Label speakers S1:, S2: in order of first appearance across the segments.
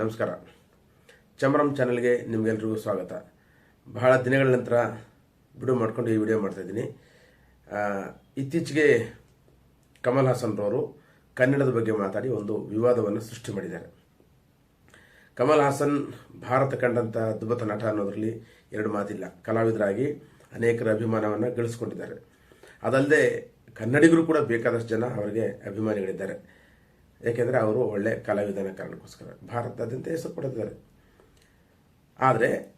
S1: ನಮಸ್ಕಾರ. ಚಮರಂ ಚಾನಲ್ಗೆ ನಿಮಗೆಲ್ರಿಗೂ ಸ್ವಾಗತ. ಬಹಳ ದಿನಗಳ ನಂತರ ಬಿಡು ಮಾಡ್ಕೊಂಡು ಈ ವಿಡಿಯೋ ಮಾಡ್ತಾಯಿದ್ದೀನಿ ಇತ್ತೀಚೆಗೆ ಕಮಲ್ ಹಾಸನ್ರವರು ಕನ್ನಡದ ಬಗ್ಗೆ ಮಾತಾಡಿ ಒಂದು ವಿವಾದವನ್ನು ಸೃಷ್ಟಿ ಮಾಡಿದ್ದಾರೆ. ಕಮಲ್ ಹಾಸನ್ ಭಾರತ ಕಂಡಂಥ ಅದ್ಭುತ ನಟ ಅನ್ನೋದರಲ್ಲಿ ಎರಡು ಮಾತಿಲ್ಲ. ಕಲಾವಿದರಾಗಿ ಅನೇಕರ ಅಭಿಮಾನವನ್ನು ಗಳಿಸ್ಕೊಂಡಿದ್ದಾರೆ. ಅದಲ್ಲದೆ ಕನ್ನಡಿಗರು ಕೂಡ ಬೇಕಾದಷ್ಟು ಜನ ಅವರಿಗೆ ಅಭಿಮಾನಿಗಳಿದ್ದಾರೆ. ಏಕೆಂದರೆ ಅವರು ಒಳ್ಳೆ ಕಲಾವಿದನ ಕಾರಣಕ್ಕೋಸ್ಕರ ಭಾರತದಾದ್ಯಂತ ಹೆಸರು ಪಡೆದಿದ್ದಾರೆ. ಆದರೆ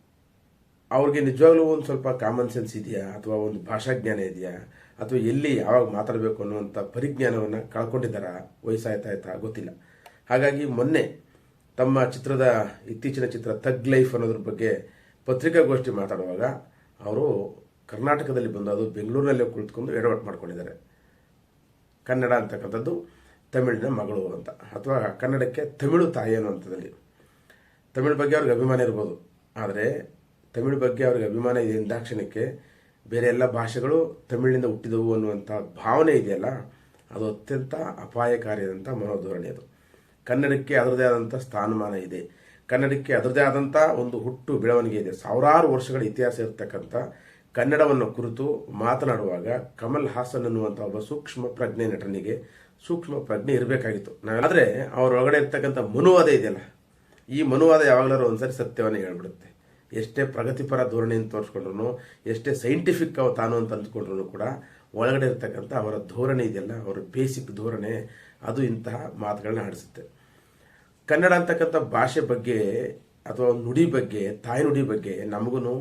S1: ಅವ್ರಿಗೆ ನಿಜವಾಗ್ಲೂ ಒಂದು ಸ್ವಲ್ಪ ಕಾಮನ್ ಸೆನ್ಸ್ ಇದೆಯಾ? ಅಥವಾ ಒಂದು ಭಾಷಾಜ್ಞಾನ ಇದೆಯಾ? ಅಥವಾ ಎಲ್ಲಿ ಯಾವಾಗ ಮಾತಾಡಬೇಕು ಅನ್ನುವಂಥ ಪರಿಜ್ಞಾನವನ್ನು ಕಳ್ಕೊಂಡಿದ್ದಾರಾ? ವಯಸ್ಸಾಯ್ತಾ ಆಯ್ತಾ ಗೊತ್ತಿಲ್ಲ. ಹಾಗಾಗಿ ಮೊನ್ನೆ ತಮ್ಮ ಚಿತ್ರದ, ಇತ್ತೀಚಿನ ಚಿತ್ರ ತಗ್ ಲೈಫ್ ಅನ್ನೋದ್ರ ಬಗ್ಗೆ ಪತ್ರಿಕಾಗೋಷ್ಠಿ ಮಾತಾಡುವಾಗ ಅವರು ಕರ್ನಾಟಕದಲ್ಲಿ ಬಂದು ಅದು ಬೆಂಗಳೂರಿನಲ್ಲೇ ಕುಳಿತುಕೊಂಡು ಎಡವಟ್ಟು ಮಾಡ್ಕೊಂಡಿದ್ದಾರೆ. ಕನ್ನಡ ಅಂತಕ್ಕಂಥದ್ದು ತಮಿಳಿನ ಮಗಳು ಅಂತ. ಅಥವಾ ಕನ್ನಡಕ್ಕೆ ತಮಿಳು ತಾಯಿ ಅನ್ನುವಂಥದ್ದಲ್ಲಿ ತಮಿಳ್ ಬಗ್ಗೆ ಅವ್ರಿಗೆ ಅಭಿಮಾನ ಇರ್ಬೋದು. ಆದರೆ ತಮಿಳು ಬಗ್ಗೆ ಅವ್ರಿಗೆ ಅಭಿಮಾನ ಇದೆ ಎಂದಾಕ್ಷಣಕ್ಕೆ ಬೇರೆ ಎಲ್ಲ ಭಾಷೆಗಳು ತಮಿಳಿನಿಂದ ಹುಟ್ಟಿದವು ಅನ್ನುವಂಥ ಭಾವನೆ ಇದೆಯಲ್ಲ, ಅದು ಅತ್ಯಂತ ಅಪಾಯಕಾರಿಯಾದಂಥ ಮನೋಧೋರಣೆ ಅದು. ಕನ್ನಡಕ್ಕೆ ಅದರದೇ ಆದಂಥ ಸ್ಥಾನಮಾನ ಇದೆ. ಕನ್ನಡಕ್ಕೆ ಅದರದೇ ಆದಂಥ ಒಂದು ಹುಟ್ಟು ಬೆಳವಣಿಗೆ ಇದೆ. ಸಾವಿರಾರು ವರ್ಷಗಳ ಇತಿಹಾಸ ಇರತಕ್ಕಂಥ ಕನ್ನಡವನ್ನು ಕುರಿತು ಮಾತನಾಡುವಾಗ ಕಮಲ್ ಹಾಸನ್ ಅನ್ನುವಂಥ ಒಬ್ಬ ಸೂಕ್ಷ್ಮ ಪ್ರಜ್ಞೆ ನಟನಿಗೆ ಸೂಕ್ಷ್ಮ ಪ್ರಜ್ಞೆ ಇರಬೇಕಾಗಿತ್ತು. ಆದರೆ ಅವರೊಳಗಡೆ ಇರ್ತಕ್ಕಂಥ ಮನುವಾದ ಇದೆಯಲ್ಲ, ಈ ಮನುವಾದ ಯಾವಾಗಲಾದ್ರೂ ಒಂದ್ಸರಿ ಸತ್ಯವನ್ನು ಹೇಳ್ಬಿಡುತ್ತೆ. ಎಷ್ಟೇ ಪ್ರಗತಿಪರ ಧೋರಣೆಯನ್ನು ತೋರಿಸ್ಕೊಂಡ್ರು ಎಷ್ಟೇ ಸೈಂಟಿಫಿಕ್ ಅವ ತಾನು ಅಂತ ಅಂದ್ಕೊಂಡ್ರು ಕೂಡ ಒಳಗಡೆ ಇರ್ತಕ್ಕಂಥ ಅವರ ಧೋರಣೆ ಇದೆಯಲ್ಲ, ಅವರ ಬೇಸಿಕ್ ಧೋರಣೆ, ಅದು ಇಂತಹ ಮಾತುಗಳನ್ನ ಆಡಿಸುತ್ತೆ. ಕನ್ನಡ ಅಂತಕ್ಕಂಥ ಭಾಷೆ ಬಗ್ಗೆ ಅಥವಾ ನುಡಿ ಬಗ್ಗೆ, ತಾಯಿ ನುಡಿ ಬಗ್ಗೆ ನಮಗೂ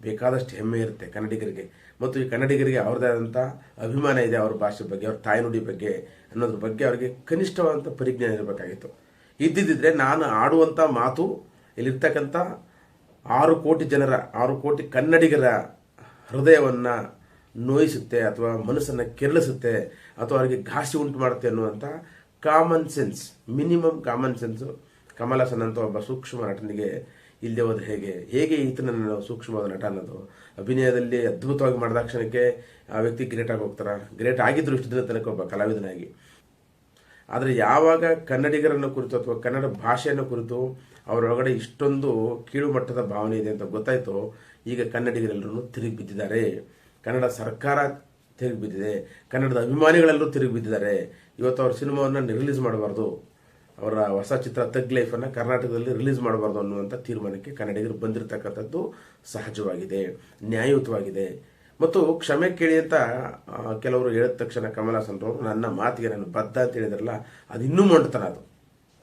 S1: ಬೇಕಾದಷ್ಟು ಹೆಮ್ಮೆ ಇರುತ್ತೆ ಕನ್ನಡಿಗರಿಗೆ. ಮತ್ತು ಈ ಕನ್ನಡಿಗರಿಗೆ ಅವ್ರದ್ದೇ ಆದಂಥ ಅಭಿಮಾನ ಇದೆ ಅವ್ರ ಭಾಷೆ ಬಗ್ಗೆ, ಅವ್ರ ತಾಯ್ನುಡಿ ಬಗ್ಗೆ ಅನ್ನೋದ್ರ ಬಗ್ಗೆ ಅವರಿಗೆ ಕನಿಷ್ಠವಾದಂಥ ಪರಿಜ್ಞಾನ ಇರಬೇಕಾಗಿತ್ತು. ಇದ್ದಿದ್ದರೆ ನಾನು ಆಡುವಂಥ ಮಾತು ಇಲ್ಲಿರ್ತಕ್ಕಂಥ ಆರು ಕೋಟಿ ಜನರ, ಆರು ಕೋಟಿ ಕನ್ನಡಿಗರ ಹೃದಯವನ್ನು ನೋಯಿಸುತ್ತೆ ಅಥವಾ ಮನಸ್ಸನ್ನು ಕೆರಳಿಸುತ್ತೆ ಅಥವಾ ಅವರಿಗೆ ಘಾಸಿ ಉಂಟು ಮಾಡುತ್ತೆ ಅನ್ನುವಂಥ common sense minimum common sense Kamal ಅಂತ ಒಬ್ಬ ಸೂಕ್ಷ್ಮ ನಟನಿಗೆ ಇಲ್ಲದೆ ಹೋದ್ರೆ ಹೇಗೆ ಹೇಗೆ ನಾವು ಸೂಕ್ಷ್ಮವಾದ ನಟ ಅನ್ನೋದು ಅಭಿನಯದಲ್ಲಿ ಅದ್ಭುತವಾಗಿ ಮಾಡಿದ ಕ್ಷಣಕ್ಕೆ ಆ ವ್ಯಕ್ತಿ ಗ್ರೇಟ್ ಆಗಿ ಹೋಗ್ತಾರ? ಗ್ರೇಟ್ ಆಗಿದ್ರು ಇಷ್ಟು ದಿನ ತನಕ ಒಬ್ಬ ಕಲಾವಿದನಾಗಿ. ಆದರೆ ಯಾವಾಗ ಕನ್ನಡಿಗರನ್ನು ಕುರಿತು ಅಥವಾ ಕನ್ನಡ ಭಾಷೆಯನ್ನು ಕುರಿತು ಅವರೊಳಗಡೆ ಇಷ್ಟೊಂದು ಕೀಳು ಮಟ್ಟದ ಭಾವನೆ ಇದೆ ಅಂತ ಗೊತ್ತಾಯಿತು, ಈಗ ಕನ್ನಡಿಗರೆಲ್ಲರೂ ತಿರುಗಿ ಬಿದ್ದಿದ್ದಾರೆ. ಕನ್ನಡ ಸರ್ಕಾರ ತಿರುಗಿ ಬಿದ್ದಿದೆ. ಕನ್ನಡದ ಅಭಿಮಾನಿಗಳೆಲ್ಲರೂ ತಿರುಗಿ ಬಿದ್ದಿದ್ದಾರೆ. ಇವತ್ತು ಅವ್ರ ಸಿನಿಮಾವನ್ನು ರಿಲೀಸ್ ಮಾಡಬಾರ್ದು. ಅವರ ಹೊಸ ಚಿತ್ರ ತಗ್ ಲೈಫನ್ನು ಕರ್ನಾಟಕದಲ್ಲಿ ರಿಲೀಸ್ ಮಾಡಬಾರ್ದು ಅನ್ನುವಂಥ ತೀರ್ಮಾನಕ್ಕೆ ಕನ್ನಡಿಗರು ಬಂದಿರತಕ್ಕಂಥದ್ದು ಸಹಜವಾಗಿದೆ, ನ್ಯಾಯಯುತವಾಗಿದೆ. ಮತ್ತು ಕ್ಷಮೆ ಕೇಳಿ ಅಂತ ಕೆಲವರು ಹೇಳಿದ ತಕ್ಷಣ ಕಮಲ್ ಹಾಸನ್ ರವರು ನನ್ನ ಮಾತಿಗೆ ನಾನು ಬದ್ಧ ಅಂತ ಹೇಳಿದ್ರಲ್ಲ, ಅದು ಇನ್ನೂ ಮೊಂಡತನ ಅದು.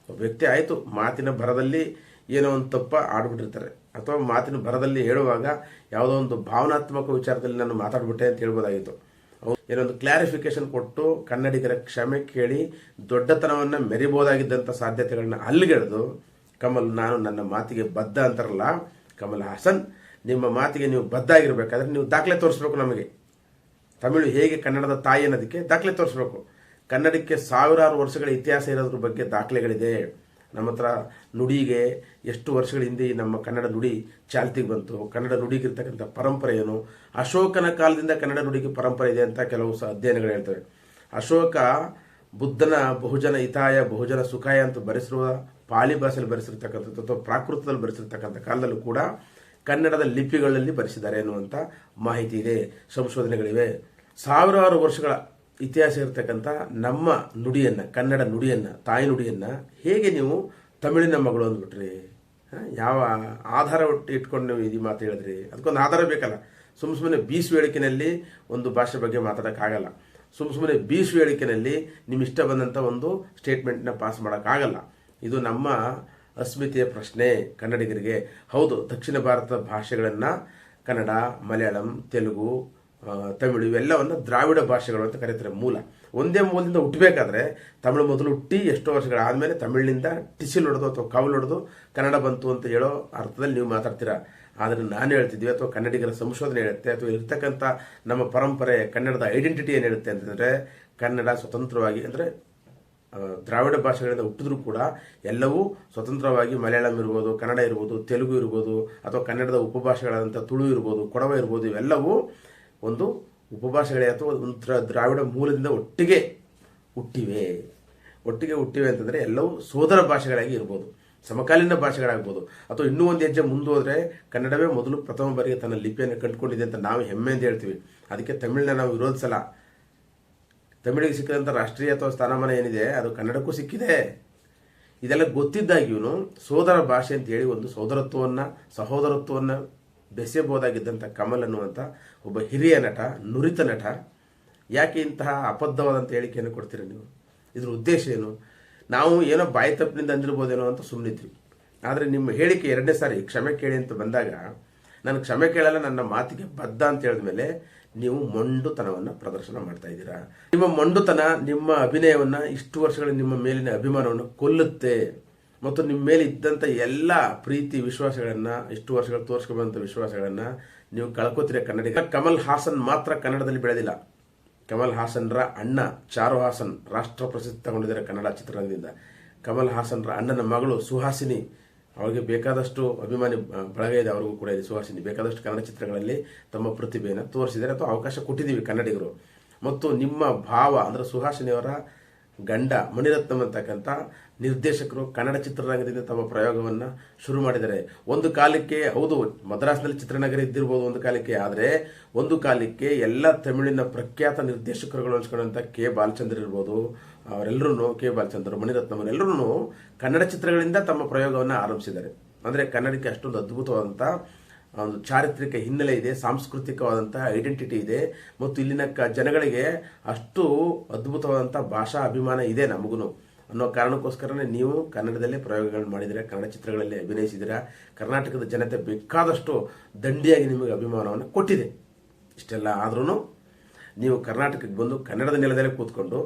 S1: ಒಬ್ಬ ವ್ಯಕ್ತಿ ಆಯಿತು, ಮಾತಿನ ಭರದಲ್ಲಿ ಏನೋ ಒಂದು ತಪ್ಪ ಆಡ್ಬಿಟ್ಟಿರ್ತಾರೆ. ಅಥವಾ ಮಾತಿನ ಭರದಲ್ಲಿ ಹೇಳುವಾಗ ಯಾವುದೋ ಒಂದು ಭಾವನಾತ್ಮಕ ವಿಚಾರದಲ್ಲಿ ನಾನು ಮಾತಾಡ್ಬಿಟ್ಟೆ ಅಂತ ಹೇಳ್ಬೋದಾಗಿತ್ತು. ಏನೊಂದು ಕ್ಲಾರಿಫಿಕೇಶನ್ ಕೊಟ್ಟು ಕನ್ನಡಿಗರ ಕ್ಷಮೆ ಕೇಳಿ ದೊಡ್ಡತನವನ್ನು ಮೆರಿಬೋದಾಗಿದ್ದಂಥ ಸಾಧ್ಯತೆಗಳನ್ನ ಅಲ್ಲಿಗೆಳೆದು ಕಮಲ್, ನಾನು ನನ್ನ ಮಾತಿಗೆ ಬದ್ಧ ಅಂತಾರಲ್ಲ, ಕಮಲ್ ಹಾಸನ್, ನಿಮ್ಮ ಮಾತಿಗೆ ನೀವು ಬದ್ಧ ಆಗಿರಬೇಕಾದ್ರೆ ನೀವು ದಾಖಲೆ ತೋರಿಸ್ಬೇಕು ನಮಗೆ. ತಮಿಳು ಹೇಗೆ ಕನ್ನಡದ ತಾಯಿ ಅನ್ನೋದಕ್ಕೆ ದಾಖಲೆ ತೋರಿಸ್ಬೇಕು. ಕನ್ನಡಕ್ಕೆ ಸಾವಿರಾರು ವರ್ಷಗಳ ಇತಿಹಾಸ ಇರೋದ್ರ ಬಗ್ಗೆ ದಾಖಲೆಗಳಿದೆ. ನಮ್ಮ ಹತ್ರ ನುಡಿಗೆ ಎಷ್ಟು ವರ್ಷಗಳ ಹಿಂದೆ ನಮ್ಮ ಕನ್ನಡ ನುಡಿ ಚಾಲ್ತಿಗೆ ಬಂತು. ಕನ್ನಡ ನುಡಿಗಿರ್ತಕ್ಕಂಥ ಪರಂಪರೆ ಏನು? ಅಶೋಕನ ಕಾಲದಿಂದ ಕನ್ನಡ ನುಡಿಗೆ ಪರಂಪರೆ ಇದೆ ಅಂತ ಕೆಲವು ಸ ಅಧ್ಯಯನಗಳು ಹೇಳ್ತವೆ. ಅಶೋಕ ಬುದ್ಧನ ಬಹುಜನ ಹಿತಾಯ, ಬಹುಜನ ಸುಖಾಯ ಅಂತ ಬರೆಸಿರುವ ಪಾಳಿ ಭಾಷೆಯಲ್ಲಿ ಬರೆಸಿರ್ತಕ್ಕಂಥದ್ದು ಅಥವಾ ಪ್ರಾಕೃತದಲ್ಲಿ ಬರೆಸಿರ್ತಕ್ಕಂಥ ಕಾಲದಲ್ಲೂ ಕೂಡ ಕನ್ನಡದ ಲಿಪಿಗಳಲ್ಲಿ ಬರೆಸಿದ್ದಾರೆ ಎನ್ನುವಂಥ ಮಾಹಿತಿ ಇದೆ, ಸಂಶೋಧನೆಗಳಿವೆ. ಸಾವಿರಾರು ವರ್ಷಗಳ ಇತಿಹಾಸ ಇರತಕ್ಕಂಥ ನಮ್ಮ ನುಡಿಯನ್ನು, ಕನ್ನಡ ನುಡಿಯನ್ನು, ತಾಯಿ ನುಡಿಯನ್ನು ಹೇಗೆ ನೀವು ತಮಿಳಿನ ಮಗಳು ಅಂದ್ಬಿಟ್ರಿ? ಯಾವ ಆಧಾರ ಒಟ್ಟು ಇಟ್ಕೊಂಡು ನೀವು ಇದು ಮಾತು ಹೇಳಿದ್ರಿ? ಅದಕ್ಕೊಂದು ಆಧಾರ ಬೇಕಲ್ಲ. ಸುಮ್ಮ ಸುಮ್ಮನೆ ಬೀಸು ಹೇಳಿಕೆನಲ್ಲಿ ಒಂದು ಭಾಷೆ ಬಗ್ಗೆ ಮಾತಾಡೋಕ್ಕಾಗಲ್ಲ ಸುಮ್ಮ ಸುಮ್ಮನೆ ಬೀಸು ಹೇಳಿಕೆನಲ್ಲಿ ನಿಮ್ಮ ಇಷ್ಟ ಬಂದಂಥ ಒಂದು ಸ್ಟೇಟ್ಮೆಂಟ್ನ ಪಾಸ್ ಮಾಡೋಕ್ಕಾಗಲ್ಲ ಇದು ನಮ್ಮ ಅಸ್ಮಿತೆಯ ಪ್ರಶ್ನೆ ಕನ್ನಡಿಗರಿಗೆ. ಹೌದು, ದಕ್ಷಿಣ ಭಾರತದ ಭಾಷೆಗಳನ್ನು ಕನ್ನಡ, ಮಲಯಾಳಂ, ತೆಲುಗು ತಮಿಳು, ಇವೆಲ್ಲವನ್ನು ದ್ರಾವಿಡ ಭಾಷೆಗಳು ಅಂತ ಕರೀತಾರೆ ಮೂಲ. ಒಂದೇ ಮೂಲದಿಂದ ಹುಟ್ಟಬೇಕಾದ್ರೆ ತಮಿಳು ಮೊದಲು ಹುಟ್ಟಿ ಎಷ್ಟೋ ವರ್ಷಗಳಾದಮೇಲೆ ತಮಿಳಿನಿಂದ ಟಿಸಿಲ್ ಹೊಡೆದು ಅಥವಾ ಕವಲು ಹೊಡೆದು ಕನ್ನಡ ಬಂತು ಅಂತ ಹೇಳೋ ಅರ್ಥದಲ್ಲಿ ನೀವು ಮಾತಾಡ್ತೀರಾ? ಆದರೆ ನಾನು ಹೇಳ್ತಿದ್ವಿ, ಅಥವಾ ಕನ್ನಡಿಗರ ಸಂಶೋಧನೆ ಹೇಳುತ್ತೆ, ಅಥವಾ ಇರ್ತಕ್ಕಂಥ ನಮ್ಮ ಪರಂಪರೆ ಕನ್ನಡದ ಐಡೆಂಟಿಟಿ ಏನು ಹೇಳುತ್ತೆ ಅಂತಂದರೆ ಕನ್ನಡ ಸ್ವತಂತ್ರವಾಗಿ ಅಂದರೆ ದ್ರಾವಿಡ ಭಾಷೆಗಳಿಂದ ಹುಟ್ಟಿದ್ರು ಕೂಡ ಎಲ್ಲವೂ ಸ್ವತಂತ್ರವಾಗಿ ಮಲಯಾಳಂ ಇರ್ಬೋದು, ಕನ್ನಡ ಇರ್ಬೋದು, ತೆಲುಗು ಇರ್ಬೋದು, ಅಥವಾ ಕನ್ನಡದ ಉಪಭಾಷೆಗಳಾದಂಥ ತುಳು ಇರ್ಬೋದು, ಕೊಡವ ಇರ್ಬೋದು, ಇವೆಲ್ಲವೂ ಒಂದು ಉಪಭಾಷೆಗಳೇ ಅಥವಾ ಒಂದು ದ್ರಾ- ದ್ರಾವಿಡ ಮೂಲದಿಂದ ಒಟ್ಟಿಗೆ ಹುಟ್ಟಿವೆ. ಒಟ್ಟಿಗೆ ಹುಟ್ಟಿವೆ ಅಂತಂದರೆ ಎಲ್ಲವೂ ಸೋದರ ಭಾಷೆಗಳಾಗಿ ಇರ್ಬೋದು. ಸಮಕಾಲೀನ ಭಾಷೆಗಳಾಗ್ಬೋದು. ಅಥವಾ ಇನ್ನೂ ಒಂದು ಹೆಜ್ಜೆ ಮುಂದೋದ್ರೆ ಕನ್ನಡವೇ ಮೊದಲು ಪ್ರಥಮ ಬಾರಿಗೆ ತನ್ನ ಲಿಪಿಯನ್ನು ಕಂಡುಕೊಂಡಿದೆ ಅಂತ ನಾವು ಹೆಮ್ಮೆಯಿಂದ ಹೇಳ್ತೀವಿ. ಅದಕ್ಕೆ ತಮಿಳನ್ನ ನಾವು ವಿರೋಧಿಸಲ್ಲ ತಮಿಳಿಗೆ ಸಿಕ್ಕಿದಂಥ ರಾಷ್ಟ್ರೀಯ ಅಥವಾ ಸ್ಥಾನಮಾನ ಏನಿದೆ, ಅದು ಕನ್ನಡಕ್ಕೂ ಸಿಕ್ಕಿದೆ. ಇದೆಲ್ಲ ಗೊತ್ತಿದ್ದಾಗಿಯೂ ಸೋದರ ಭಾಷೆ ಅಂತ ಹೇಳಿ ಒಂದು ಸೋದರತ್ವವನ್ನು, ಸಹೋದರತ್ವವನ್ನು ಬೆಸೆಯಬಹುದಾಗಿದ್ದಂಥ ಕಮಲ್ ಅನ್ನುವಂಥ ಒಬ್ಬ ಹಿರಿಯ ನಟ, ನುರಿತ ನಟ. ಯಾಕೆ ಇಂತಹ ಅಬದ್ಧವಾದಂಥ ಹೇಳಿಕೆಯನ್ನು ಕೊಡ್ತೀರ ನೀವು? ಇದ್ರ ಉದ್ದೇಶ ಏನು? ನಾವು ಏನೋ ಬಾಯಿ ತಪ್ಪಿನಿಂದ ಅಂದಿರ್ಬೋದೇನೋ ಅಂತ ಸುಮ್ಮನಿದ್ವಿ ಆದರೆ ನಿಮ್ಮ ಹೇಳಿಕೆ ಎರಡನೇ ಸಾರಿ, ಕ್ಷಮೆ ಕೇಳಿ ಅಂತ ಬಂದಾಗ, ನಾನು ಕ್ಷಮೆ ಕೇಳಲ್ಲ, ನನ್ನ ಮಾತಿಗೆ ಬದ್ಧ ಅಂತ ಹೇಳಿದ ಮೇಲೆ ನೀವು ಮೊಂಡುತನವನ್ನು ಪ್ರದರ್ಶನ ಮಾಡ್ತಾ ಇದ್ದೀರಾ? ನಿಮ್ಮ ಮೊಂಡುತನ, ನಿಮ್ಮ ಅಭಿನಯವನ್ನು ಇಷ್ಟು ವರ್ಷಗಳ ನಿಮ್ಮ ಮೇಲಿನ ಅಭಿಮಾನವನ್ನು ಕೊಲ್ಲುತ್ತೆ. ಮತ್ತು ನಿಮ್ಮ ಮೇಲೆ ಇದ್ದಂಥ ಎಲ್ಲ ಪ್ರೀತಿ ವಿಶ್ವಾಸಗಳನ್ನು, ಇಷ್ಟು ವರ್ಷಗಳು ತೋರಿಸ್ಕೊಂಬಂಥ ವಿಶ್ವಾಸಗಳನ್ನು ನೀವು ಕಳ್ಕೊತೀರ ಕನ್ನಡಿಗ. ಕಮಲ್ ಹಾಸನ್ ಮಾತ್ರ ಕನ್ನಡದಲ್ಲಿ ಬೆಳೆದಿಲ್ಲ. ಕಮಲ್ ಹಾಸನ್ರ ಅಣ್ಣ ಚಾರು ಹಾಸನ್ ರಾಷ್ಟ್ರ ಪ್ರಸಿದ್ಧಿ ತಗೊಂಡಿದ್ದಾರೆ ಕನ್ನಡ ಚಿತ್ರರಂಗದಿಂದ. ಕಮಲ್ ಹಾಸನ್ರ ಅಣ್ಣನ ಮಗಳು ಸುಹಾಸಿನಿ, ಅವರಿಗೆ ಬೇಕಾದಷ್ಟು ಅಭಿಮಾನಿ ಬಳಗ ಇದೆ ಅವ್ರಿಗೂ ಕೂಡ ಇದೆ ಸುಹಾಸಿನಿ. ಬೇಕಾದಷ್ಟು ಕನ್ನಡ ಚಿತ್ರಗಳಲ್ಲಿ ತಮ್ಮ ಪ್ರತಿಭೆಯನ್ನು ತೋರಿಸಿದ್ದಾರೆ ಅಥವಾ ಅವಕಾಶ ಕೊಟ್ಟಿದ್ದೀವಿ ಕನ್ನಡಿಗರು. ಮತ್ತು ನಿಮ್ಮ ಭಾವ ಅಂದರೆ ಸುಹಾಸಿನಿಯವರ ಗಂಡ ಮುನಿರತ್ನಂ ಅಂತಕ್ಕಂಥ ನಿರ್ದೇಶಕರು ಕನ್ನಡ ಚಿತ್ರರಂಗದಿಂದ ತಮ್ಮ ಪ್ರಯೋಗವನ್ನು ಶುರು ಮಾಡಿದ್ದಾರೆ. ಒಂದು ಕಾಲಕ್ಕೆ ಹೌದು, ಮದ್ರಾಸ್ನಲ್ಲಿ ಚಿತ್ರನಗರ ಇದ್ದಿರ್ಬೋದು ಒಂದು ಕಾಲಕ್ಕೆ, ಆದರೆ ಒಂದು ಕಾಲಕ್ಕೆ ಎಲ್ಲ ತಮಿಳಿನ ಪ್ರಖ್ಯಾತ ನಿರ್ದೇಶಕರುಗಳು ಅನ್ಸ್ಕೊಂಡಂಥ ಕೆ ಬಾಲಚಂದ್ರ ಇರ್ಬೋದು ಅವರೆಲ್ಲರೂ ಕೆ ಬಾಲಚಂದ್ರ ಮುನಿರತ್ನಂ ಎಲ್ಲರೂ ಕನ್ನಡ ಚಿತ್ರಗಳಿಂದ ತಮ್ಮ ಪ್ರಯೋಗವನ್ನು ಆರಂಭಿಸಿದ್ದಾರೆ. ಅಂದರೆ ಕನ್ನಡಕ್ಕೆ ಅಷ್ಟೊಂದು ಅದ್ಭುತವಾದಂಥ ಒಂದು ಚಾರಿತ್ರಿಕ ಹಿನ್ನೆಲೆ ಇದೆ, ಸಾಂಸ್ಕೃತಿಕವಾದಂತಹ ಐಡೆಂಟಿಟಿ ಇದೆ. ಮತ್ತು ಇಲ್ಲಿನ ಕ ಜನಗಳಿಗೆ ಅಷ್ಟು ಅದ್ಭುತವಾದಂಥ ಭಾಷಾ ಅಭಿಮಾನ ಇದೆ ನಮಗೂ ಅನ್ನೋ ಕಾರಣಕ್ಕೋಸ್ಕರನೇ ನೀವು ಕನ್ನಡದಲ್ಲೇ ಪ್ರಯೋಗಗಳನ್ನು ಮಾಡಿದರೆ ಕನ್ನಡ ಚಿತ್ರಗಳಲ್ಲಿ ಅಭಿನಯಿಸಿದ್ದೀರಾ, ಕರ್ನಾಟಕದ ಜನತೆ ಬೇಕಾದಷ್ಟು ದಂಡಿಯಾಗಿ ನಿಮಗೆ ಅಭಿಮಾನವನ್ನು ಕೊಟ್ಟಿದೆ. ಇಷ್ಟೆಲ್ಲ ಆದ್ರೂ ನೀವು ಕರ್ನಾಟಕಕ್ಕೆ ಬಂದು ಕನ್ನಡದ ನೆಲದಲ್ಲೇ ಕೂತ್ಕೊಂಡು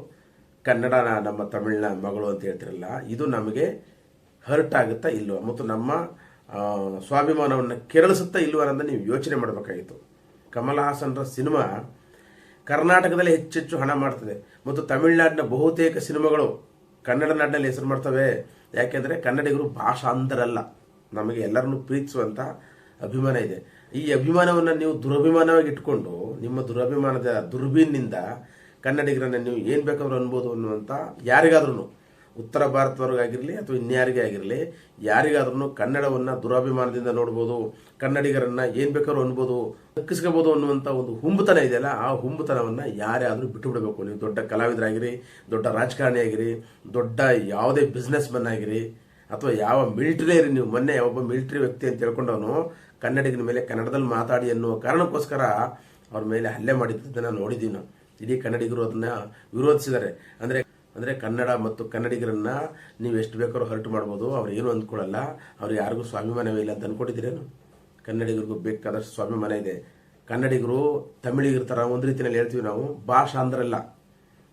S1: ಕನ್ನಡ ನಮ್ಮ ತಮಿಳಿನ ಮಗಳು ಅಂತ ಹೇಳ್ತಿರಲ್ಲ, ಇದು ನಮಗೆ ಹರ್ಟ್ ಆಗುತ್ತಾ ಇಲ್ಲವೋ ಮತ್ತು ನಮ್ಮ ಸ್ವಾಭಿಮಾನವನ್ನು ಕೆರಳಿಸುತ್ತಾ ಇಲ್ಲವರಂತ ನೀವು ಯೋಚನೆ ಮಾಡಬೇಕಾಗಿತ್ತು. ಕಮಲ್ ಹಾಸನ್ರ ಸಿನಿಮಾ ಕರ್ನಾಟಕದಲ್ಲಿ ಹೆಚ್ಚೆಚ್ಚು ಹಣ ಮಾಡ್ತದೆ. ಮತ್ತು ತಮಿಳುನಾಡಿನ ಬಹುತೇಕ ಸಿನಿಮಾಗಳು ಕನ್ನಡ ನಾಡಿನಲ್ಲಿ ಹೆಸರು ಮಾಡ್ತವೆ. ಯಾಕೆಂದರೆ ಕನ್ನಡಿಗರು ಭಾಷಾಂತರಲ್ಲ. ನಮಗೆ ಎಲ್ಲರನ್ನು ಪ್ರೀತಿಸುವಂಥ ಅಭಿಮಾನ ಇದೆ. ಈ ಅಭಿಮಾನವನ್ನು ನೀವು ದುರಭಿಮಾನವಾಗಿ ಇಟ್ಕೊಂಡು ನಿಮ್ಮ ದುರಭಿಮಾನದ ದುರ್ಬೀನಿಂದ ಕನ್ನಡಿಗರನ್ನು ನೀವು ಏನು ಬೇಕಾದ್ರೂ ಅನ್ಬೋದು ಅನ್ನುವಂಥ ಯಾರಿಗಾದ್ರೂ ಉತ್ತರ ಭಾರತದವ್ರಿಗಾಗಿರಲಿ ಅಥವಾ ಇನ್ಯಾರಿಗೇ ಆಗಿರಲಿ ಯಾರಿಗಾದ್ರೂ ಕನ್ನಡವನ್ನು ದುರಾಭಿಮಾನದಿಂದ ನೋಡ್ಬೋದು, ಕನ್ನಡಿಗರನ್ನು ಏನು ಬೇಕಾದ್ರೂ ಅನ್ಬೋದು ದಕ್ಕಿಸ್ಕೋಬೋದು ಅನ್ನುವಂಥ ಒಂದು ಹುಂಬುತನ ಇದೆಯಲ್ಲ, ಆ ಹುಂಬುತನವನ್ನು ಯಾರೇ ಆದರೂ ಬಿಟ್ಟು ಬಿಡಬೇಕು ನೀವು ದೊಡ್ಡ ಕಲಾವಿದರಾಗಿರಿ, ದೊಡ್ಡ ರಾಜಕಾರಣಿ ಆಗಿರಿ, ದೊಡ್ಡ ಯಾವುದೇ ಬಿಸ್ನೆಸ್ ಮನ್ ಆಗಿರಿ, ಅಥವಾ ಯಾವ ಮಿಲಿಟರಿ ಇರಿ, ನೀವು ಮೊನ್ನೆ ಒಬ್ಬ ಮಿಲಿಟರಿ ವ್ಯಕ್ತಿ ಅಂತ ಹೇಳ್ಕೊಂಡವನು, ಕನ್ನಡಿಗನ ಮೇಲೆ ಕನ್ನಡದಲ್ಲಿ ಮಾತಾಡಿ ಅನ್ನುವ ಕಾರಣಕ್ಕೋಸ್ಕರ ಅವ್ರ ಮೇಲೆ ಹಲ್ಲೆ ಮಾಡಿದ್ದನ್ನು ನೋಡಿದ್ದೀವಿ ನಾವು ಇಡೀ ಕನ್ನಡಿಗರು ಅದನ್ನ ವಿರೋಧಿಸಿದ್ದಾರೆ. ಅಂದರೆ ಅಂದರೆ ಕನ್ನಡ ಮತ್ತು ಕನ್ನಡಿಗರನ್ನ ನೀವು ಎಷ್ಟು ಬೇಕಾದ್ರೂ ಹರ್ಟ್ ಮಾಡ್ಬೋದು, ಅವ್ರು ಏನು ಅಂದ್ಕೊಳ್ಳಲ್ಲ, ಅವ್ರು ಯಾರಿಗೂ ಸ್ವಾಭಿಮಾನವೇ ಇಲ್ಲ ಅಂತ ಅಂದ್ಕೊಟ್ಟಿದ್ದೀರೇನು ಕನ್ನಡಿಗರಿಗೂ ಬೇಕಾದಷ್ಟು ಸ್ವಾಭಿಮಾನ ಇದೆ. ಕನ್ನಡಿಗರು ತಮಿಳಿಗರ ಥರ ಒಂದು ರೀತಿಯಲ್ಲಿ ಹೇಳ್ತೀವಿ ನಾವು ಭಾಷಾಂಧ್ರಲ್ಲ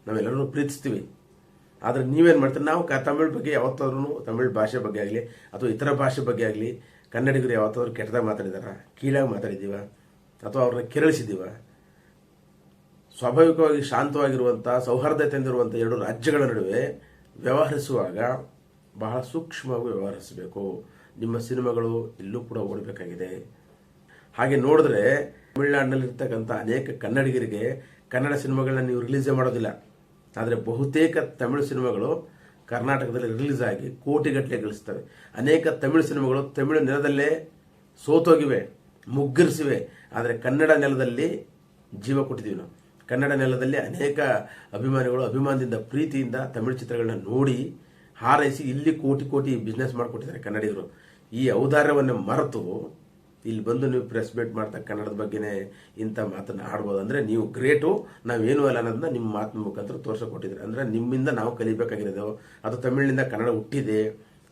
S1: ನಾವೆಲ್ಲರೂ ಪ್ರೀತಿಸ್ತೀವಿ. ಆದರೆ ನೀವೇನು ಮಾಡ್ತೀರಿ? ನಾವು ಕ, ತಮಿಳ್ ಬಗ್ಗೆ ಯಾವತ್ತಾದ್ರೂ ತಮಿಳ್ ಭಾಷೆ ಬಗ್ಗೆ ಆಗಲಿ, ಅಥವಾ ಇತರ ಭಾಷೆ ಬಗ್ಗೆ ಆಗಲಿ, ಕನ್ನಡಿಗರು ಯಾವತ್ತಾದ್ರೂ ಕೆಟ್ಟದಾಗ ಮಾತಾಡಿದಾರ? ಕೀಳಾಗಿ ಮಾತಾಡಿದ್ದೀವ? ಅಥವಾ ಅವ್ರನ್ನ ಕೆರಳಿಸಿದ್ದೀವ? ಸ್ವಾಭಾವಿಕವಾಗಿ ಶಾಂತವಾಗಿರುವಂಥ ಸೌಹಾರ್ದತೆಯಿಂದಿರುವಂಥ ಎರಡು ರಾಜ್ಯಗಳ ನಡುವೆ ವ್ಯವಹರಿಸುವಾಗ ಬಹಳ ಸೂಕ್ಷ್ಮವಾಗಿ ವ್ಯವಹರಿಸಬೇಕು. ನಿಮ್ಮ ಸಿನಿಮಾಗಳು ಇಲ್ಲೂ ಕೂಡ ಓಡಬೇಕಾಗಿದೆ. ಹಾಗೆ ನೋಡಿದ್ರೆ ತಮಿಳುನಾಡಿನಲ್ಲಿರ್ತಕ್ಕಂಥ ಅನೇಕ ಕನ್ನಡಿಗರಿಗೆ ಕನ್ನಡ ಸಿನಿಮಾಗಳನ್ನ ನೀವು ರಿಲೀಸೇ ಮಾಡೋದಿಲ್ಲ. ಆದರೆ ಬಹುತೇಕ ತಮಿಳು ಸಿನಿಮಾಗಳು ಕರ್ನಾಟಕದಲ್ಲಿ ರಿಲೀಸ್ ಆಗಿ ಕೋಟಿಗಟ್ಟಲೆ ಗಳಿಸ್ತವೆ. ಅನೇಕ ತಮಿಳು ಸಿನಿಮಾಗಳು ತಮಿಳು ನೆಲದಲ್ಲೇ ಸೋತೋಗಿವೆ, ಮುಗ್ಗರಿಸಿವೆ. ಆದರೆ ಕನ್ನಡ ನೆಲದಲ್ಲಿ ಜೀವ ಕೊಟ್ಟಿದ್ದೀವಿ ನಾವು. ಕನ್ನಡ ನೆಲದಲ್ಲಿ ಅನೇಕ ಅಭಿಮಾನಿಗಳು ಅಭಿಮಾನದಿಂದ, ಪ್ರೀತಿಯಿಂದ ತಮಿಳು ಚಿತ್ರಗಳನ್ನ ನೋಡಿ ಹಾರೈಸಿ ಇಲ್ಲಿ ಕೋಟಿ ಕೋಟಿ ಬಿಸ್ನೆಸ್ ಮಾಡಿಕೊಟ್ಟಿದ್ದಾರೆ ಕನ್ನಡಿಗರು. ಈ ಔದಾರ್ಯವನ್ನು ಮರೆತು ಇಲ್ಲಿ ಬಂದು ನೀವು ಪ್ರೆಸ್ ಮೀಟ್ ಮಾಡ್ತಾ ಕನ್ನಡದ ಬಗ್ಗೆನೇ ಇಂಥ ಮಾತನ್ನು ಆಡ್ಬೋದು ಅಂದರೆ ನೀವು ಗ್ರೇಟು ನಾವೇನು ಅಲ್ಲ ಅನ್ನೋದನ್ನ ನಿಮ್ಮ ಮಾತಿನ ಮುಖಾಂತರ ತೋರಿಸಿಕೊಟ್ಟಿದ್ದೀರಿ. ಅಂದರೆ ನಿಮ್ಮಿಂದ ನಾವು ಕಲಿಬೇಕಾಗಿರೋದು, ಅದು ತಮಿಳಿನಿಂದ ಕನ್ನಡ ಹುಟ್ಟಿದೆ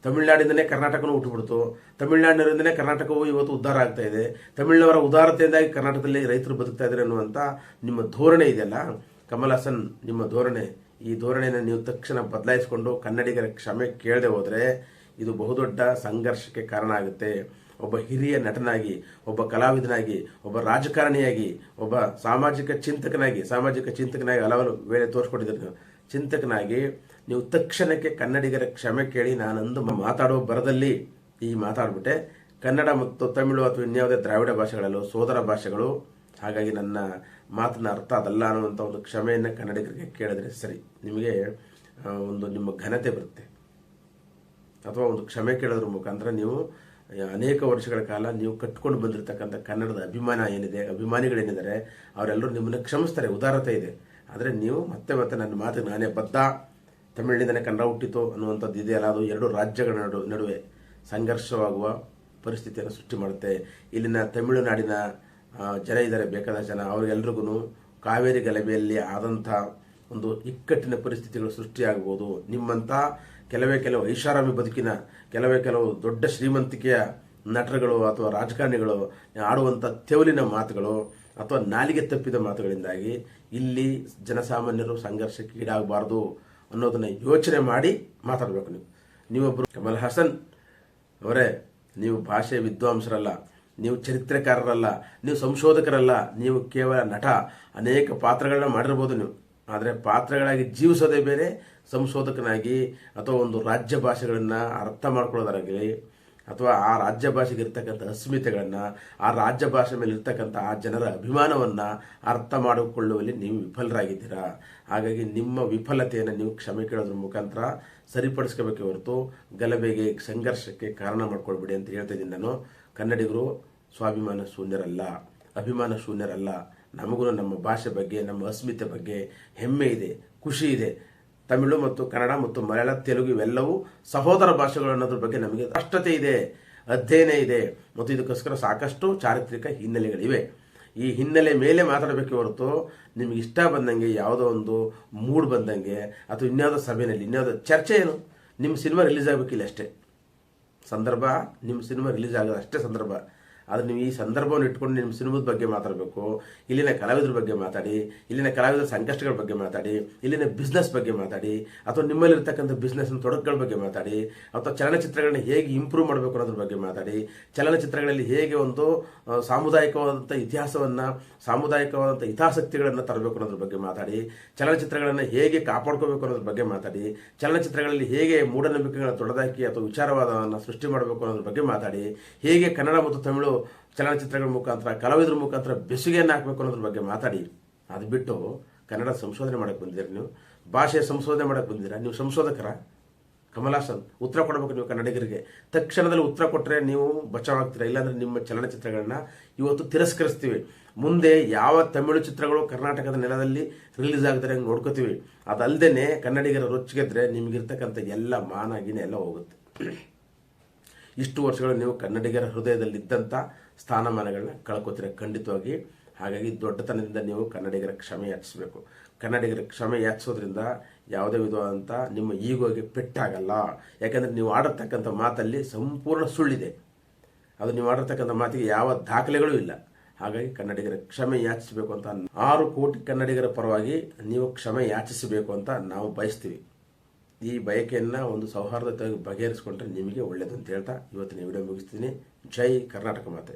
S1: ತಮಿಳುನಾಡಿಂದನೇ ಕರ್ನಾಟಕನೂ ಹುಟ್ಟುಬಿಡ್ತು. ತಮಿಳುನಾಡಿನಿಂದಲೇ ಕರ್ನಾಟಕವು ಇವತ್ತು ಉದ್ಧಾರ ಆಗ್ತಾ ಇದೆ. ತಮಿಳಿನವರ ಉದಾರತೆಯಿಂದಾಗಿ ಕರ್ನಾಟಕದಲ್ಲಿ ರೈತರು ಬದುಕ್ತಾ ಇದ್ದಾರೆ ಅನ್ನುವಂಥ ನಿಮ್ಮ ಧೋರಣೆ ಇದೆಯಲ್ಲ? ಕಮಲ್ ಹಾಸನ್ ನಿಮ್ಮ ಧೋರಣೆ. ಈ ಧೋರಣೆಯನ್ನು ನೀವು ತಕ್ಷಣ ಬದಲಾಯಿಸಿಕೊಂಡು ಕನ್ನಡಿಗರ ಕ್ಷಮೆ ಕೇಳದೆ ಹೋದರೆ ಇದು ಬಹುದೊಡ್ಡ ಸಂಘರ್ಷಕ್ಕೆ ಕಾರಣ ಆಗುತ್ತೆ. ಒಬ್ಬ ಹಿರಿಯ ನಟನಾಗಿ, ಒಬ್ಬ ಕಲಾವಿದನಾಗಿ, ಒಬ್ಬ ರಾಜಕಾರಣಿಯಾಗಿ, ಒಬ್ಬ ಸಾಮಾಜಿಕ ಚಿಂತಕನಾಗಿ ಸಾಮಾಜಿಕ ಚಿಂತಕನಾಗಿ ಹಲವಾರು ವೇಳೆ ತೋರಿಸ್ಕೊಟ್ಟಿದ್ದೀರಿ. ನೀವು ಚಿಂತಕನಾಗಿ, ನೀವು ತಕ್ಷಣಕ್ಕೆ ಕನ್ನಡಿಗರ ಕ್ಷಮೆ ಕೇಳಿ ನಾನಂದು ಮಾತಾಡೋ ಬರದಲ್ಲಿ ಈ ಮಾತಾಡ್ಬಿಟ್ಟೆ. ಕನ್ನಡ ಮತ್ತು ತಮಿಳು ಅಥವಾ ಇನ್ಯಾವುದೇ ದ್ರಾವಿಡ ಭಾಷೆಗಳಲ್ಲೂ ಸೋದರ ಭಾಷೆಗಳು, ಹಾಗಾಗಿ ನನ್ನ ಮಾತನ್ನ ಅರ್ಥ ಅದಲ್ಲ ಅನ್ನುವಂಥ ಒಂದು ಕ್ಷಮೆಯನ್ನು ಕನ್ನಡಿಗರಿಗೆ ಕೇಳಿದ್ರೆ ಸರಿ. ನಿಮಗೆ ಒಂದು ನಿಮ್ಮ ಘನತೆ ಬರುತ್ತೆ. ಅಥವಾ ಒಂದು ಕ್ಷಮೆ ಕೇಳೋದ್ರ ಮುಖಾಂತರ ನೀವು ಅನೇಕ ವರ್ಷಗಳ ಕಾಲ ನೀವು ಕಟ್ಕೊಂಡು ಬಂದಿರತಕ್ಕಂಥ ಕನ್ನಡದ ಅಭಿಮಾನ ಏನಿದೆ, ಅಭಿಮಾನಿಗಳೇನಿದ್ದಾರೆ, ಅವರೆಲ್ಲರೂ ನಿಮ್ಮನ್ನು ಕ್ಷಮಿಸ್ತಾರೆ. ಉದಾರತೆ ಇದೆ. ಆದರೆ ನೀವು ಮತ್ತೆ ಮತ್ತೆ ನನ್ನ ಮಾತಿಗೆ ನಾನೇ ಬದ್ಧ. ತಮಿಳಿನಿಂದಲೇ ಕನ್ನಡ ಹುಟ್ಟಿತು ಅನ್ನುವಂಥದ್ದು ಇದೆಯಲ್ಲ ಅದು ಎರಡು ರಾಜ್ಯಗಳ ನಡು, ನಡುವೆ ಸಂಘರ್ಷವಾಗುವ ಪರಿಸ್ಥಿತಿಯನ್ನು ಸೃಷ್ಟಿ ಮಾಡುತ್ತೆ. ಇಲ್ಲಿನ ತಮಿಳುನಾಡಿನ ಜನ ಇದ್ದಾರೆ, ಬೇಕಾದ ಜನ. ಅವರಿಗೆಲ್ರಿಗೂ ಕಾವೇರಿ ಗಲಭೆಯಲ್ಲಿ ಆದಂಥ ಒಂದು ಇಕ್ಕಟ್ಟಿನ ಪರಿಸ್ಥಿತಿಗಳು ಸೃಷ್ಟಿಯಾಗಬಹುದು ನಿಮ್ಮಂಥ ಕೆಲವೇ ಕೆಲವು ಐಷಾರಾಮಿ ಬದುಕಿನ, ಕೆಲವೇ ಕೆಲವು ದೊಡ್ಡ ಶ್ರೀಮಂತಿಕೆಯ ನಟರುಗಳು ಅಥವಾ ರಾಜಕಾರಣಿಗಳು ಆಡುವಂಥ ತೆವಲಿನ ಮಾತುಗಳು ಅಥವಾ ನಾಲಿಗೆ ತಪ್ಪಿದ ಮಾತುಗಳಿಂದಾಗಿ ಇಲ್ಲಿ ಜನಸಾಮಾನ್ಯರು ಸಂಘರ್ಷಕ್ಕೆ ಈಡಾಗಬಾರ್ದು ಅನ್ನೋದನ್ನ ಯೋಚನೆ ಮಾಡಿ ಮಾತಾಡಬೇಕು ನೀವು. ನೀವೊಬ್ಬರು ಕಮಲ್ ಹಾಸನ್ ಅವರೇ, ನೀವು ಭಾಷೆ ವಿದ್ವಾಂಸರಲ್ಲ, ನೀವು ಚರಿತ್ರೆಕಾರರಲ್ಲ, ನೀವು ಸಂಶೋಧಕರಲ್ಲ, ನೀವು ಕೇವಲ ನಟ, ಅನೇಕ ಪಾತ್ರಗಳನ್ನ ಮಾಡಿರ್ಬೋದು ನೀವು. ಆದರೆ ಪಾತ್ರಗಳಾಗಿ ಜೀವಿಸೋದೇ ಬೇರೆ, ಸಂಶೋಧಕನಾಗಿ ಅಥವಾ ಒಂದು ರಾಜ್ಯ ಭಾಷೆಗಳನ್ನು ಅರ್ಥ ಮಾಡ್ಕೊಳ್ಳೋದಾಗಲಿ ಅಥವಾ ಆ ರಾಜ್ಯ ಭಾಷೆಗೆ ಇರ್ತಕ್ಕಂಥ ಅಸ್ಮಿತೆಗಳನ್ನು, ಆ ರಾಜ್ಯ ಭಾಷೆ ಮೇಲೆ ಇರ್ತಕ್ಕಂಥ ಆ ಜನರ ಅಭಿಮಾನವನ್ನು ಅರ್ಥ ಮಾಡಿಕೊಳ್ಳುವಲ್ಲಿ ನೀವು ವಿಫಲರಾಗಿದ್ದೀರಾ? ಹಾಗಾಗಿ ನಿಮ್ಮ ವಿಫಲತೆಯನ್ನು ನೀವು ಕ್ಷಮೆ ಕೇಳೋದ್ರ ಮುಖಾಂತರ ಸರಿಪಡಿಸ್ಕೋಬೇಕೆ ಹೊರತು ಗಲಭೆಗೆ, ಸಂಘರ್ಷಕ್ಕೆ ಕಾರಣ ಮಾಡ್ಕೊಳ್ಬಿಡಿ ಅಂತ ಹೇಳ್ತಾ ಇದ್ದೀನಿ ನಾನು. ಕನ್ನಡಿಗರು ಸ್ವಾಭಿಮಾನ ಶೂನ್ಯರಲ್ಲ. ಅಭಿಮಾನ ಶೂನ್ಯರಲ್ಲ. ನಮಗೂ ನಮ್ಮ ಭಾಷೆ ಬಗ್ಗೆ, ನಮ್ಮ ಅಸ್ಮಿತೆ ಬಗ್ಗೆ ಹೆಮ್ಮೆ ಇದೆ, ಖುಷಿ ಇದೆ. ತಮಿಳು ಮತ್ತು ಕನ್ನಡ ಮತ್ತು ಮಲಯಾಳ, ತೆಲುಗು ಇವೆಲ್ಲವೂ ಸಹೋದರ ಭಾಷೆಗಳು ಅನ್ನೋದ್ರ ಬಗ್ಗೆ ನಮಗೆ ಸ್ಪಷ್ಟತೆ ಇದೆ, ಅಧ್ಯಯನ ಇದೆ. ಮತ್ತು ಇದಕ್ಕೋಸ್ಕರ ಸಾಕಷ್ಟು ಚಾರಿತ್ರಿಕ ಹಿನ್ನೆಲೆಗಳಿವೆ. ಈ ಹಿನ್ನೆಲೆ ಮೇಲೆ ಮಾತಾಡಬೇಕೆ ಹೊರತು ನಿಮ್ಗೆ ಇಷ್ಟ ಬಂದಂಗೆ ಯಾವುದೋ ಒಂದು ಮೂಡ್ ಬಂದಂಗೆ ಅಥವಾ ಇನ್ಯಾವುದೋ ಸಭೆಯಲ್ಲಿ ಇನ್ಯಾವುದೋ ಚರ್ಚೆ ಏನು? ನಿಮ್ಮ ಸಿನಿಮಾ ರಿಲೀಸ್ ಆಗಬೇಕಿಲ್ಲ ಅಷ್ಟೇ. ಸಂದರ್ಭ, ನಿಮ್ಮ ಸಿನಿಮಾ ರಿಲೀಸ್ ಆಗೋದು ಅಷ್ಟೇ ಸಂದರ್ಭ. ಆದರೆ ನೀವು ಈ ಸಂದರ್ಭವನ್ನು ಇಟ್ಕೊಂಡು ನಿಮ್ಮ ಸಿನಿಮಾದ ಬಗ್ಗೆ ಮಾತಾಡಬೇಕು, ಇಲ್ಲಿನ ಕಲಾವಿದರ ಬಗ್ಗೆ ಮಾತಾಡಿ, ಇಲ್ಲಿನ ಕಲಾವಿದರ ಸಂಕಷ್ಟಗಳ ಬಗ್ಗೆ ಮಾತಾಡಿ, ಇಲ್ಲಿನ ಬಿಸ್ನೆಸ್ ಬಗ್ಗೆ ಮಾತಾಡಿ, ಅಥವಾ ನಿಮ್ಮಲ್ಲಿರ್ತಕ್ಕಂಥ ಬಿಸ್ನೆಸ್ನ ತೊಡಕುಗಳ ಬಗ್ಗೆ ಮಾತಾಡಿ, ಅಥವಾ ಚಲನಚಿತ್ರಗಳನ್ನ ಹೇಗೆ ಇಂಪ್ರೂವ್ ಮಾಡಬೇಕು ಅನ್ನೋದ್ರ ಬಗ್ಗೆ ಮಾತಾಡಿ, ಚಲನಚಿತ್ರಗಳಲ್ಲಿ ಹೇಗೆ ಒಂದು ಸಾಮುದಾಯಿಕವಾದಂಥ ಇತಿಹಾಸವನ್ನು, ಸಾಮುದಾಯಿಕವಾದಂಥ ಹಿತಾಸಕ್ತಿಗಳನ್ನು ತರಬೇಕು ಅನ್ನೋದ್ರ ಬಗ್ಗೆ ಮಾತಾಡಿ, ಚಲನಚಿತ್ರಗಳನ್ನು ಹೇಗೆ ಕಾಪಾಡ್ಕೋಬೇಕು ಅನ್ನೋದ್ರ ಬಗ್ಗೆ ಮಾತಾಡಿ, ಚಲನಚಿತ್ರಗಳಲ್ಲಿ ಹೇಗೆ ಮೂಢನಂಬಿಕೆಗಳನ್ನ ತೊಡೆದಾಕಿ ಅಥವಾ ವಿಚಾರವಾದವನ್ನು ಸೃಷ್ಟಿ ಮಾಡಬೇಕು ಅನ್ನೋದ್ರ ಬಗ್ಗೆ ಮಾತಾಡಿ, ಹೇಗೆ ಕನ್ನಡ ಮತ್ತು ತಮಿಳು ಚಲನಚಿತ್ರಗಳ ಮುಖಾಂತರ, ಕಲಾವಿದರ ಮುಖಾಂತರ ಬೆಸುಗೆಯನ್ನು ಹಾಕಬೇಕು ಅನ್ನೋದ್ರ ಬಗ್ಗೆ ಮಾತಾಡಿ. ಅದು ಬಿಟ್ಟು ಕನ್ನಡ ಸಂಶೋಧನೆ ಮಾಡಕ್ಕೆ ಬಂದಿದ್ದೀರಿ ನೀವು? ಭಾಷೆ ಸಂಶೋಧನೆ ಮಾಡಕ್ಕೆ ಬಂದಿದ್ದೀರಾ? ನೀವು ಸಂಶೋಧಕರ? ಕಮಲಾಸನ್ ಉತ್ತರ ಕೊಡಬೇಕು ನೀವು ಕನ್ನಡಿಗರಿಗೆ. ತಕ್ಷಣದಲ್ಲಿ ಉತ್ತರ ಕೊಟ್ಟರೆ ನೀವು ಬಚಾವಾಗ್ತೀರಾ? ಇಲ್ಲಾಂದ್ರೆ ನಿಮ್ಮ ಚಲನಚಿತ್ರಗಳನ್ನ ಇವತ್ತು ತಿರಸ್ಕರಿಸ್ತೀವಿ. ಮುಂದೆ ಯಾವ ತಮಿಳು ಚಿತ್ರಗಳು ಕರ್ನಾಟಕದ ನೆಲದಲ್ಲಿ ರಿಲೀಸ್ ಆಗಿದ್ರೆ ಹಂಗೆ ನೋಡ್ಕೋತೀವಿ. ಅದಲ್ಲದೆ ಕನ್ನಡಿಗರ ರೊಚ್ಚಿಗೆದ್ರೆ ನಿಮಗಿರ್ತಕ್ಕಂಥ ಎಲ್ಲ ಮಾನ ಎಲ್ಲ ಹೋಗುತ್ತೆ. ಇಷ್ಟು ವರ್ಷಗಳು ನೀವು ಕನ್ನಡಿಗರ ಹೃದಯದಲ್ಲಿದ್ದಂಥ ಸ್ಥಾನಮಾನಗಳನ್ನ ಕಳ್ಕೊತೀರ ಖಂಡಿತವಾಗಿ. ಹಾಗಾಗಿ ದೊಡ್ಡತನದಿಂದ ನೀವು ಕನ್ನಡಿಗರ ಕ್ಷಮೆ ಯಾಚಿಸಬೇಕು. ಕನ್ನಡಿಗರ ಕ್ಷಮೆ ಯಾಚಿಸೋದ್ರಿಂದ ಯಾವುದೇ ವಿಧವಾದಂಥ ನಿಮ್ಮ ಈಗೋಗೆ ಪೆಟ್ಟಾಗಲ್ಲ. ಯಾಕಂದರೆ ನೀವು ಆಡತಕ್ಕಂಥ ಮಾತಲ್ಲಿ ಸಂಪೂರ್ಣ ಸುಳ್ಳಿದೆ. ಅದು ನೀವು ಆಡಿರ್ತಕ್ಕಂಥ ಮಾತಿಗೆ ಯಾವ ದಾಖಲೆಗಳೂ ಇಲ್ಲ. ಹಾಗಾಗಿ ಕನ್ನಡಿಗರ ಕ್ಷಮೆ ಯಾಚಿಸಬೇಕು ಅಂತ ಆರು ಕೋಟಿ ಕನ್ನಡಿಗರ ಪರವಾಗಿ ನೀವು ಕ್ಷಮೆ ಯಾಚಿಸಬೇಕು ಅಂತ ನಾವು ಬಯಸ್ತೀವಿ. ಈ ಬಯಕೆಯನ್ನು ಒಂದು ಸೌಹಾರ್ದತೆಯಾಗಿ ಬಗೆಹರಿಸ್ಕೊಂಡ್ರೆ ನಿಮಗೆ ಒಳ್ಳೆಯದು ಅಂತ ಹೇಳ್ತಾ ಇವತ್ತಿನ ವಿಡಿಯೋ ಮುಗಿಸ್ತೀನಿ. ಜೈ ಕರ್ನಾಟಕ ಮಾತೆ.